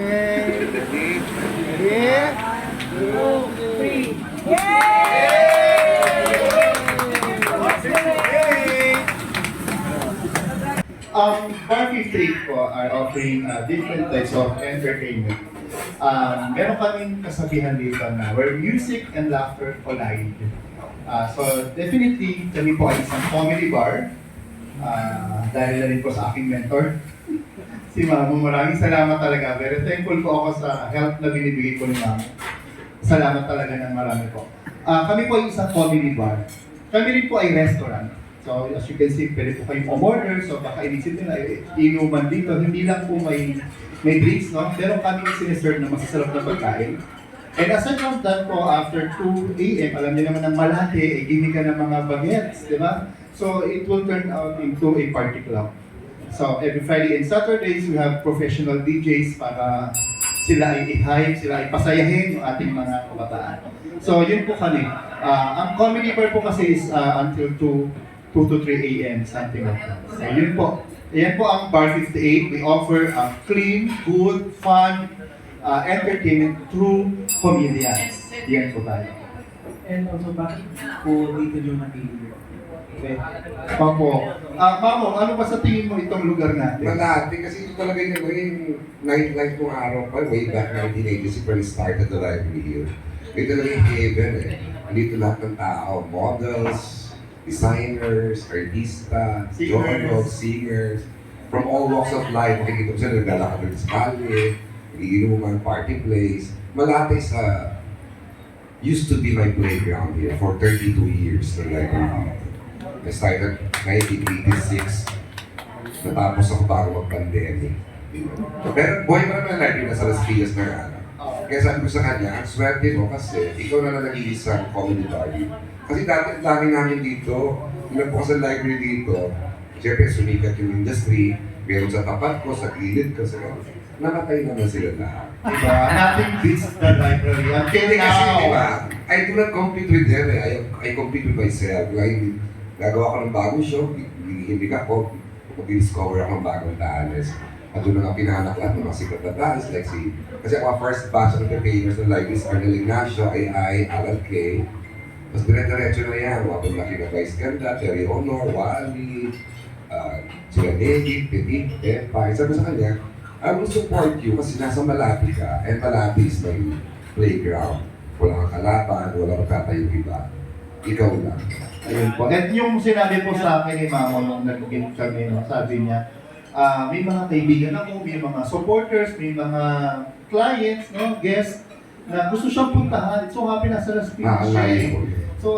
Okay. Ready? Two, three. Yay! Um, Bar 58 po are offering uh, different types of entertainment. Um, meron kaming kasabihan dito na where music and laughter collide. Uh, so definitely, kami po ay isang comedy bar. Uh, dahil na rin po sa aking mentor, si Mamo. Maraming salamat talaga. Very thankful po ako sa help na binibigay ko ni Mamo. Salamat talaga ng marami po. Ah, kami po ay isang comedy bar. Kami rin po ay restaurant. So as you can see, pwede po kayong umorder. So baka inisip nila, eh, inuman dito. Hindi lang po may may drinks, no? Pero kami yung siniserve na masasarap na pagkain. And aside from that po, after 2 a.m., alam niyo naman ng malate, eh, ka ng mga bagets, di ba? So it will turn out into a party club. So every Friday and Saturdays, we have professional DJs para sila ay i-hype, sila ay pasayahin yung ating mga kabataan. So yun po kami. Ah, ang comedy bar po kasi is ah, until 2, 2 to 3 a.m. something like that. So yun po. Ayan po ang Bar 58. We offer a clean, good, fun ah, entertainment through comedians. Yan po tayo. And also, bakit po dito nyo napili? Okay. Papo. Ah, Mamo, ano ba sa tingin mo itong lugar natin? Malati kasi ito talaga yung, yung nightlife kong araw pa, way back 1980 when we started the library here. Ito talaga yung haven eh. Andito lahat ng tao, models, designers, artista, journals, singers, from all walks of life. Makikita mo sila naglalakad ng kalye, nagiinuman, party place. Malati sa used to be my playground here for 32 years. The library. Started 1986 natapos ako bago mag-pandemic. Pero buhay mo naman lagi nasa Las Piñas na ano. Kaya sabi ko sa kanya, ang swerte mo kasi ikaw na lang nag-iisang comedy body. Kasi dati lagi namin dito, po sa library dito, siyempre sumikat yung industry, meron sa tapat ko, sa gilid ko, sa namatay naman sila lahat. Diba? Nothing beats the library. Until Hindi kasi, di ba, now. I do not compete with them eh. I, I compete with myself. I, gagawa ko ng bagong show, hindi ako, mag-discover ako ng bagong talents. At doon na nga pinahanak lahat ng mga sikat na talents, like si, kasi ang first batch of entertainers na like this, Arnel Ignacio, ay, Alan Kay. Tapos dire-diretso na yan, mga pumlaki na Vice Ganda, Terry Honor, Wally, uh, sila Negi, Petit, Pepa. Sabi sa kanya, I will support you kasi nasa Malati ka, and Malati is my playground. Wala kang kalaban, wala kang tatayong iba. Ikaw lang. Ayun po. At yung sinabi po sa akin ni Mamo nung nag-game kami, no, sabi niya, ah, may mga kaibigan ako, may mga supporters, may mga clients, no, guests, na gusto siyang puntahan. So happy nasa Las Piñas siya Nakakalayo eh. So,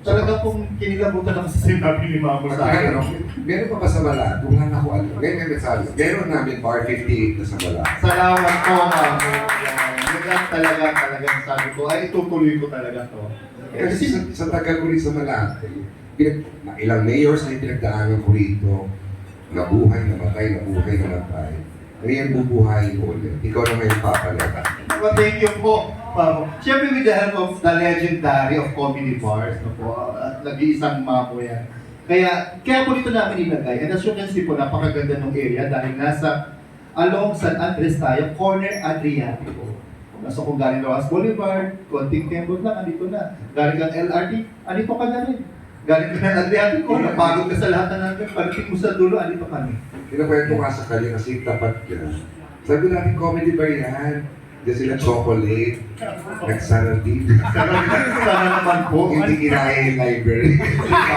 talaga pong kinilabutan ako sa sinabi ni Mamo sa akin. Meron, meron pa ba sa? Wala na ako alam. Ngayon may mensahe. Meron namin bar 58 na sa Malati. Salamat po, Mamo. Talaga, talagang sabi ko, ay itutuloy ko talaga to. Kasi sa, sa tagal ko rin sa Malati, pinag, na ilang mayors na pinagdaanan ko rito, nabuhay, namatay, nabuhay, namatay. Ngayon bubuhayin ko ulit. Ikaw na ngayon papalit. Well, thank you po. Mamo. Siyempre with the help of the legendary of comedy bars, no po, at nag-iisang mamo yan. Kaya, kaya po dito namin ilagay. And as you can see po, napakaganda ng area dahil nasa along San Andres tayo, corner Adriatico. So kung galing Rojas Boulevard, konting tempo lang, andito na. Galing kang LRT, andito ka na rin. Galing ka ng Adriatico, napagod ka sa lahat na natin. Pagdating mo sa dulo, andito kami. Pinakwento ko nga sa kanya kasi tapat yan. Sabi ko natin, comedy ba yan? Diyan sila chocolate, nagsaradi. Sana naman po. Hindi kinaya yung library.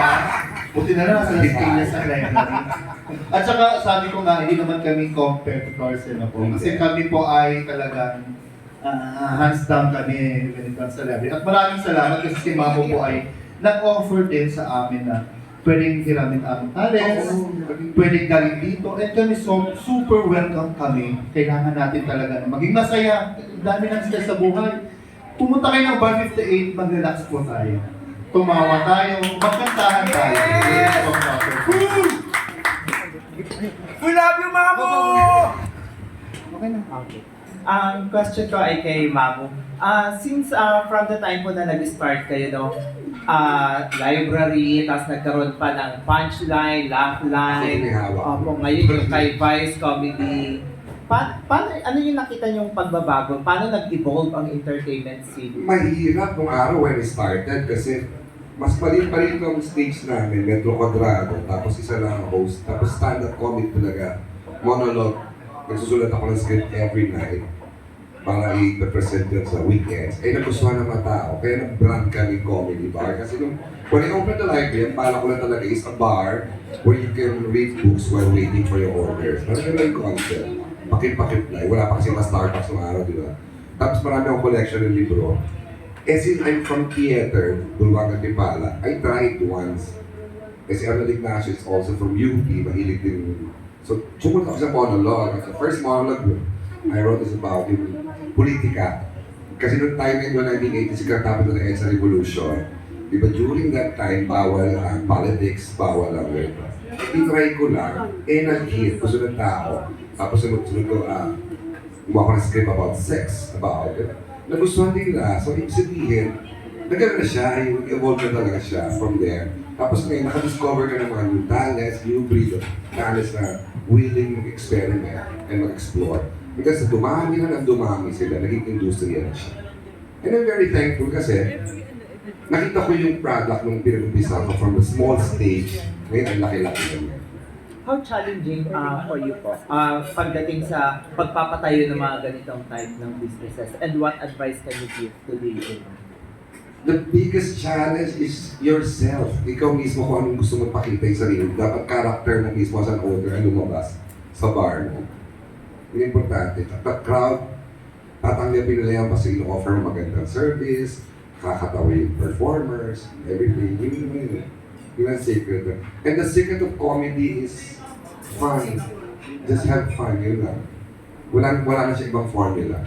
Buti na lang sa Las Piñas sa library. At saka sabi ko nga, hindi naman kami competitors eh, no po. Kasi kami po ay talagang ah, hands down kami when it comes sa library. At maraming salamat kasi si Mamo po ay nag-offer din sa amin na pwedeng hiramin ang talents, pwedeng galing dito, and kami so, super welcome kami. Kailangan natin talaga na maging masaya. Dami ng stress sa buhay. Pumunta kayo ng Bar 58, mag-relax po tayo. Tumawa tayo, magkantahan tayo. We love you, Mamo! Okay na. Okay. Ang question ko ay kay Mamo. Ah, since ah, from the time po na nag-start kayo, no, ah, library, tapos nagkaroon pa ng punchline, laugh line. Opo, ngayon yung kay Vice Comedy Pa- paano, ano yung nakita niyong pagbabago? Paano nag-evolve ang entertainment scene? Mahirap nung araw when we started kasi mas maliit pa rin ang stage namin, Metro Quadrado, tapos isa lang ang host, tapos stand-up comedy talaga, monologue. Nagsusulat ako ng script every night para i-present yun sa weekends. Eh, nagustuhan ng mga tao, kaya nag-brand kami comedy bar. Kasi nung, when I opened the library, ang pala ko lang talaga is a bar where you can read books while waiting for your orders. Parang ganun yung concept. Pakip-pakip Wala pa kasi mga Starbucks ng araw, di ba? Tapos marami akong collection ng libro. Eh, since I'm from theater, Bulwagan Tipala, I tried once. Kasi Arnold Ignacio is also from UP, mahilig din. So, sumunod ako sa monologue. The first monologue I wrote is about yung politika. Kasi noong time in 1980, sikat tapos ng EDSA Revolution. Di ba, during that time, bawal ang politics, bawal ang weba. I-try ko lang, eh nag-hit, gusto ng tao. Tapos sunod-sunod ko, ah, gumawa ko ng script about sex, about it. Nagustuhan nila. So, ibig sabihin, nagkaroon na siya, evolve na talaga siya from there. Tapos ngayon, nakadiscover ka ng mga new talents, new breed of talents na willing mag-experiment and mag-explore. Because dumami na ng dumami sila, naging industriya na siya. And I'm very thankful kasi nakita ko yung product nung pinag-umpisa ko from the small stage. Ngayon, ang laki-laki na niya. How challenging uh, for you po uh, pagdating sa pagpapatayo ng mga ganitong type ng businesses and what advice can you give to the The biggest challenge is yourself. Ikaw mismo kung anong gusto mong pakita yung sarili. mo. Dapat character na mismo as an owner ang lumabas sa bar mo. Yung importante. The crowd, tatanggapin nila yan kasi ino-offer mo magandang service, kakatawa yung performers, everything. Yun yun yun. Yun ang secret. And the secret of comedy is fun. Just have fun. Yun lang. Wala, wala na siya ibang formula.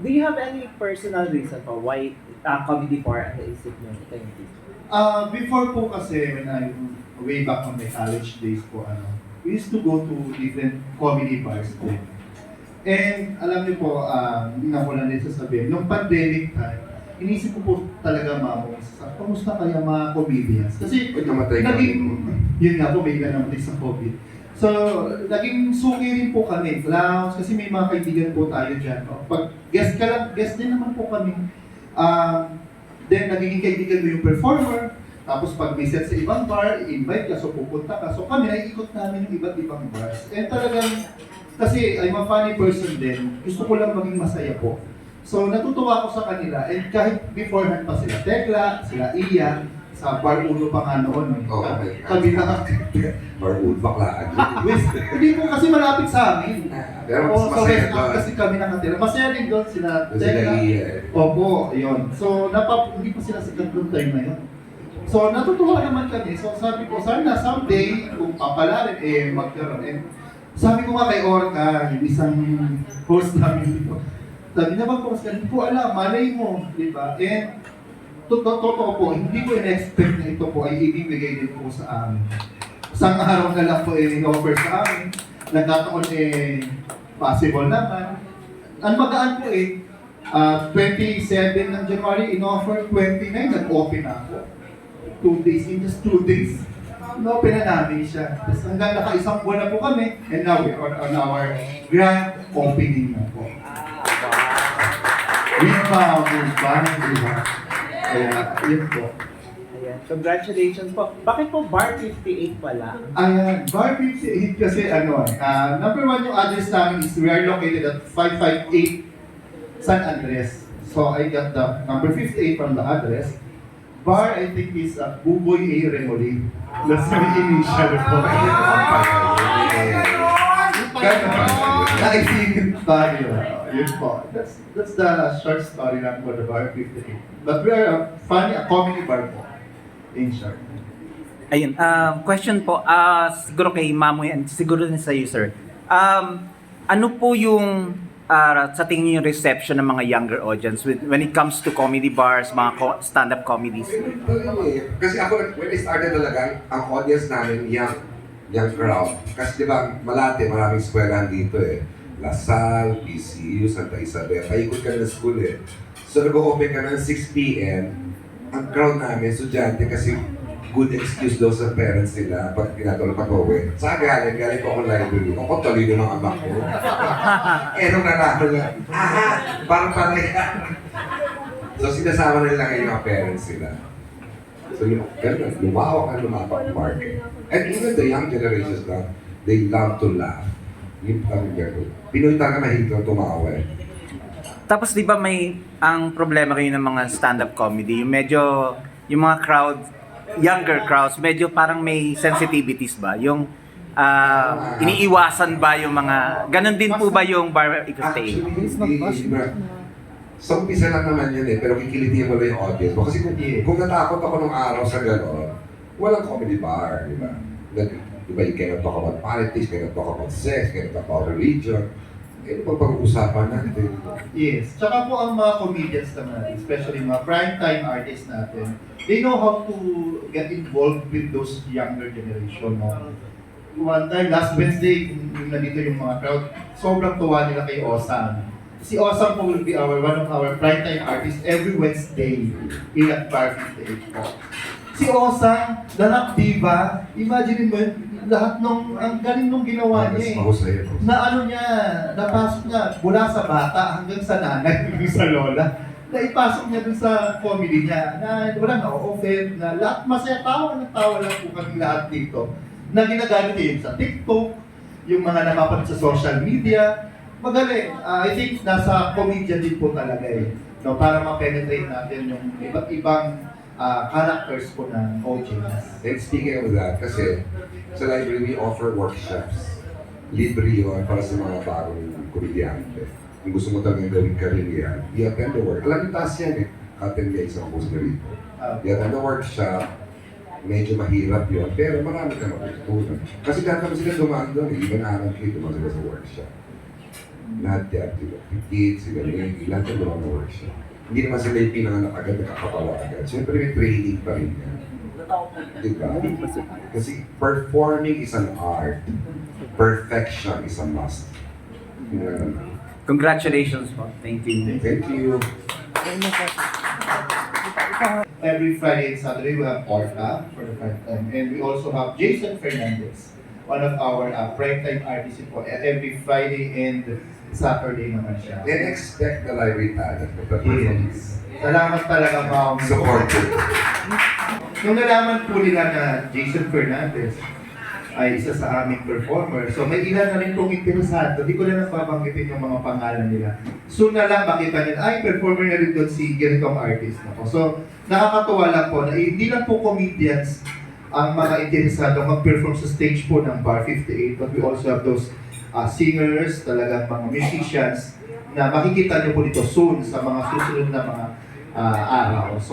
Do you have any personal reason po why uh, comedy bar ang naisip niyo? Yung. Uh, before po kasi, when I, way back on my college days po, ano, we used to go to different comedy bars din. And alam niyo po, uh, hindi na ko lang din sasabihin, nung pandemic time, inisip ko po talaga mamo, sa kamusta kaya mga comedians? Kasi Uy, namatay naging, yun nga po, may din sa COVID. So, naging suki rin po kami, clowns, kasi may mga kaibigan po tayo dyan. No? Pag guest ka lang, guest din naman po kami. Um, then, nagiging kaibigan mo yung performer. Tapos pag may set sa ibang bar, invite ka, so pupunta ka. So kami, naiikot namin yung iba't ibang bars. And talagang, kasi I'm a funny person din, gusto ko lang maging masaya po. So natutuwa ako sa kanila, and kahit beforehand pa sila Tekla, sila Iya, sa bar uno pa nga noon. Oo, okay. Kami na Or wood, baklaan. West, hindi po kasi malapit sa amin. Pero Oo, mas sa masaya doon. kasi kami nakatira. Masaya din doon sila Doon sila Tekla. iya eh. Opo, yun. So, napa, hindi pa sila sikat noong time na yun. So, natutuwa naman kami. So, sabi ko, sana someday, kung papalarin, eh, magkaroon. Eh, sabi ko nga kay Orca, yung isang host namin dito, sabi niya, magpapas ka, hindi ko alam, malay mo, di ba? And, totoo totoo po, hindi ko in-expect na ito po ay ibibigay din po sa amin. Isang araw na lang po eh, offer sa amin. Nagkataon eh, possible naman. Ang magaan po eh, ah, 27 ng January, in-offer 29, nag-open na ako. Two days, in just two days. In-open na namin siya. Tapos hanggang naka-isang buwan na po kami, and now we're on, on our grand opening na po. With Mama's Band, di ba? Kaya, yun po. Ayan. Congratulations po. Bakit po bar 58 pala? Ayan, Bar 58 kasi ano, ah, number one yung address namin is we are located at 558 San Andres. So I got the number 58 from the address. Bar, I think, is uh, Buboy A. Remoli. That's my initial. Ganon. Naisingit tayo. Yun po. That's, that's the short story lang for the Bar 58. But we are a funny, a comedy bar po. In short. Ayun, um, question po, ah siguro kay Mamoy and siguro din sa iyo, sir. Um, ano po yung ah, sa tingin yung reception ng mga younger audience when it comes to comedy bars, mga co- stand-up comedies? Kasi ako, when I started talaga, ang audience namin, young, young crowd. Kasi di ba, Malate, maraming eskwelahan dito eh. Lasal, PCU, Santa Isabel. Paikot ka na school eh. So nag-open ka ng 6 p.m. Ang crowd namin, estudyante kasi good excuse daw sa parents nila pag pinatulog pa ko eh. Sa galing, galing ko ako library. Ako talino ng anak ko. eh, nung nanalo nga, aha, parang panay ka. so, sinasama nila ngayon mga parents nila. So, yung, ganun, lumawak ang lumawak ang market. And even the young generations now, they love to laugh. Yung kami gano'n. Pinoy talaga mahilig tumawa eh. Tapos 'di ba may ang problema kayo ng mga stand-up comedy, yung medyo yung mga crowd, younger crowds, medyo parang may sensitivities ba? Yung ah, iniiwasan ba yung mga ganun din po ba yung bar stay? Sa umpisa lang naman yun eh, pero kikilitin mo lang yung audience mo. Kasi kung, kung natakot ako nung araw sa gano'n, walang comedy bar, di ba? Di ba, you cannot talk about politics, cannot talk about sex, cannot talk about religion. Eh, ano pa pag-uusapan natin? Yes. Tsaka po ang mga comedians naman, especially mga prime time artists natin, they know how to get involved with those younger generation. No? One time, last Wednesday, yung nandito yung mga crowd, sobrang tuwa nila kay Osam. Si Osam po will be our, one of our prime time artists every Wednesday here at Bar 58 po. Si Osam, lahat diba, imagine mo, lahat nung, ang galing nung ginawa niya eh. mahusay na ano niya, napasok niya mula sa bata hanggang sa nanay, hanggang sa lola, na ipasok niya dun sa comedy niya, na wala na offend na lahat masaya, tawa na tawa lang po kami lahat dito, na ginagamit yun sa TikTok, yung mga namapanood sa social media, magaling. Ah, I think nasa comedian din po talaga eh, no, para ma-penetrate natin yung iba't ibang ah, characters po ng audience. And speaking of that, kasi sa library we offer workshops. Libre yun para sa mga bagong komedyante. Kung gusto mo talagang gawin career yan, i-attend the work. Alam niyo, taas yan eh. Attend ka isang course na rito. Ah, I-attend the workshop, medyo mahirap yun, pero marami ka matutunan. Kasi dahil kami sila dumaan doon, eh. Iba na aral kayo dumaan sila sa workshop. Lahat yan, sila kids, sila Lenny, lahat yan dumaan sa workshop. Hindi naman sila yung pinanganak agad, nakakapala agad. Siyempre may training pa rin yan. Diba? Kasi performing is an art. Perfection is a must. Yun. Congratulations po. Thank you. Thank you. Every Friday and Saturday, we have Orca for the first time. And we also have Jason Fernandez, one of our uh, primetime artists po. Every Friday and Saturday naman siya. Then expect the library talent. Yes. Salamat talaga, ma'am. Support it. Nung nalaman po nila na Jason Fernandez ay isa sa aming performer, so may ilan na rin pong interesado. Hindi ko na napabanggitin yung mga pangalan nila. Soon na lang makita nila, ay, performer na rin doon si ganitong artist. Ako. So, nakakatuwa lang po na hindi lang po comedians ang mga interesado mag-perform sa stage po ng Bar 58, but we also have those uh, singers, talagang mga musicians, na makikita niyo po dito soon sa mga susunod na mga ah, araw. So,